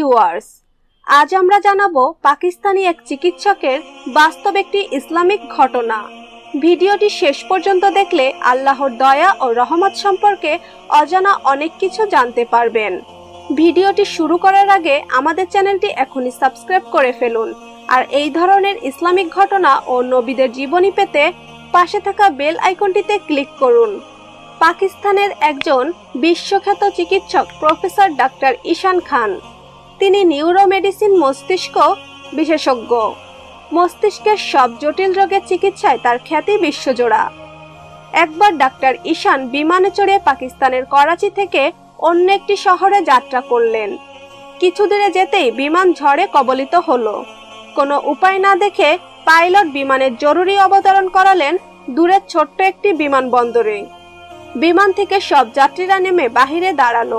Viewers আজ আমরা জানাব পাকিস্তানি এক চিকিৎসকের বাস্তব একটি ইসলামিক ঘটনা। ভিডিওটি শেষ পর্যন্ত দেখলে আল্লাহর দয়া ও রহমত সম্পর্কে অজানা অনেক কিছু জানতে পারবেন। ভিডিওটি শুরু করার আগে আমাদের চ্যানেলটি এখনই সাবস্ক্রাইব করে ফেলুন। আর এই ধরনের ইসলামিক ঘটনা ও নবীদের জীবনী পেতে পাশে থাকা বেল আইকনটিতে ক্লিক করুন। পাকিস্তানের একজন বিশ্বখ্যাত চিকিৎসক প্রফেসর ডাক্তার ঈশান খান। তিনি নিউরোমেডিসিন মস্তিষ্ক বিশেষজ্ঞ। মস্তিষ্কের সব জটিল রোগের চিকিৎসায় তার খ্যাতি বিশ্বজোড়া। একবার ডাক্তার ঈশান বিমানে চড়ে পাকিস্তানের করাচি থেকে অন্য একটি শহরে যাত্রা করলেন। কিছু দূরে যেতেই বিমান ঝড়ে কবলিত হলো। কোনো উপায় না দেখে পাইলট বিমানের জরুরি অবতরণ করালেন দূরের ছোট্ট একটি বিমানবন্দরে। বিমান থেকে সব যাত্রীরা নেমে বাহিরে দাঁড়াল।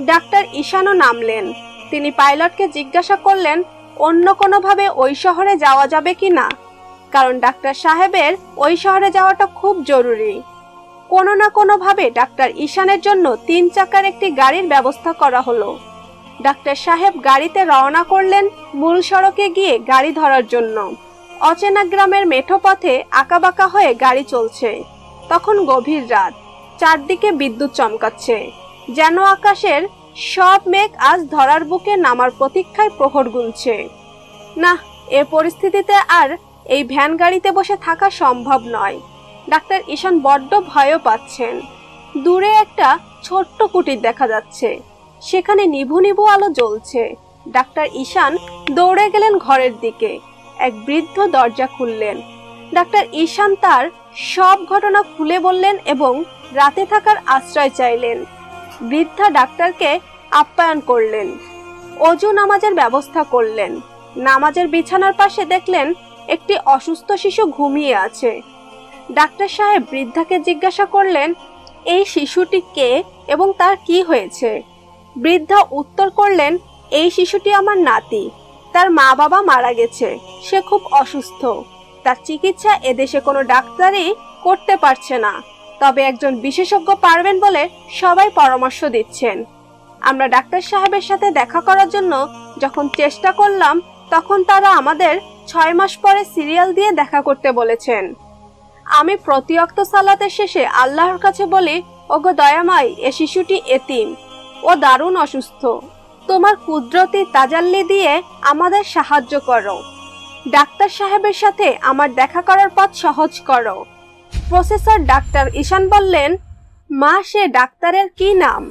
ডাক্তার ঈশানও নামলেন। তিনি পাইলটকে জিজ্ঞাসা করলেন, অন্য কোনোভাবে ওই শহরে যাওয়া যাবে কি না? কারণ ডাক্তার সাহেবের ওই শহরে যাওয়াটা খুব জরুরি। কোনো না কোনোভাবে ডাক্তার ঈশানের জন্য তিন চাকার একটি গাড়ির ব্যবস্থা করা হলো। ডাক্তার সাহেব গাড়িতে রওনা করলেন মূল সড়কে গিয়ে গাড়ি ধরার জন্য। অচেনা গ্রামের মেঠো পথে আঁকাবাঁকা হয়ে গাড়ি চলছে। তখন গভীর রাত। চারদিকে বিদ্যুৎ চমকাচ্ছে। যেন আকাশের সব মেঘ আজ ধরার বুকে নামার প্রতীক্ষায় প্রহর গুনছে। না, এ পরিস্থিতিতে আর এই ভ্যান গাড়িতে বসে থাকা সম্ভব নয়। ডাক্তার ঈশান বড্ড ভয়ও পাচ্ছেন। দূরে একটা ছোট্ট কুটির দেখা যাচ্ছে। সেখানে নিভু নিভু আলো জ্বলছে। ডাক্তার ঈশান দৌড়ে গেলেন ঘরের দিকে। এক বৃদ্ধ দরজা খুললেন। ডাক্তার ঈশান তার সব ঘটনা খুলে বললেন এবং রাতে থাকার আশ্রয় চাইলেন। বৃদ্ধা ডাক্তারকে আপ্যায়ন করলেন। অজু নামাজের ব্যবস্থা করলেন। নামাজের বিছানার পাশে দেখলেন একটি অসুস্থ শিশু ঘুমিয়ে আছে। ডাক্তার সাহেব বৃদ্ধাকে জিজ্ঞাসা করলেন, এই শিশুটি কে এবং তার কি হয়েছে? বৃদ্ধা উত্তর করলেন, এই শিশুটি আমার নাতি। তার মা বাবা মারা গেছে। সে খুব অসুস্থ। তার চিকিৎসা এদেশে কোনো ডাক্তারই করতে পারছে না। তবে একজন বিশেষজ্ঞ পারবেন বলে সবাই পরামর্শ দিচ্ছেন। আমরা ডাক্তার সাহেবের সাথে দেখা করার জন্য যখন চেষ্টা করলাম, তখন তারা আমাদের ছয় মাস পরে সিরিয়াল দিয়ে দেখা করতে বলেছেন। আমি প্রতি অক্ত সালাতের শেষে আল্লাহর কাছে বলি, ওগো দয়াময়, এ শিশুটি এতিম। ও দারুণ অসুস্থ। তোমার কুদরতি তাজাল্লি দিয়ে আমাদের সাহায্য করো। ডাক্তার সাহেবের সাথে আমার দেখা করার পথ সহজ করো। প্রফেসর ডাক্তার ঈশান বললেন, মা, সে ডাক্তারের কি নাম?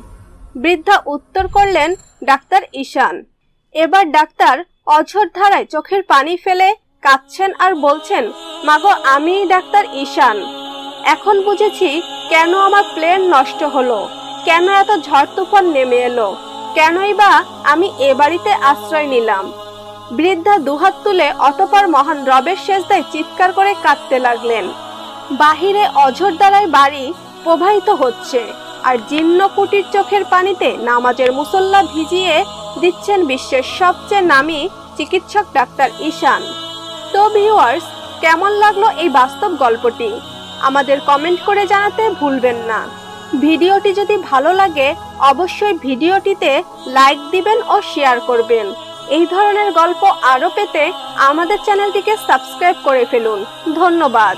বৃদ্ধা উত্তর করলেন, ডাক্তার ঈশান। এবার ডাক্তার অঝর ধারায় চোখের পানি ফেলে কাঁদছেন আর বলছেন, মাগো আমি ডাক্তার ঈশান। এখন বুঝেছি কেন আমার প্লেন নষ্ট হলো, কেন এত ঝড় তুফান নেমে এলো, কেনই বা আমি এ বাড়িতে আশ্রয় নিলাম। বৃদ্ধা দুহাত তুলে অতপর মহান রবের শেষদায় চিৎকার করে কাঁদতে লাগলেন। বাহিরে অঝর দ্বারায় বাড়ি প্রবাহিত হচ্ছে, আর জীর্ণ কুটির চোখের পানিতে নামাজের মুসল্লা ভিজিয়ে দিচ্ছেন বিশ্বের সবচেয়ে নামী চিকিৎসক ডাক্তার ঈশান। তো ভিউয়ার্স কেমন লাগল এই বাস্তব গল্পটি? আমাদের কমেন্ট করে জানাতে ভুলবেন না। ভিডিওটি যদি ভালো লাগে, অবশ্যই ভিডিওটিতে লাইক দিবেন ও শেয়ার করবেন। এই ধরনের গল্প আরও পেতে আমাদের চ্যানেলটিকে সাবস্ক্রাইব করে ফেলুন। ধন্যবাদ।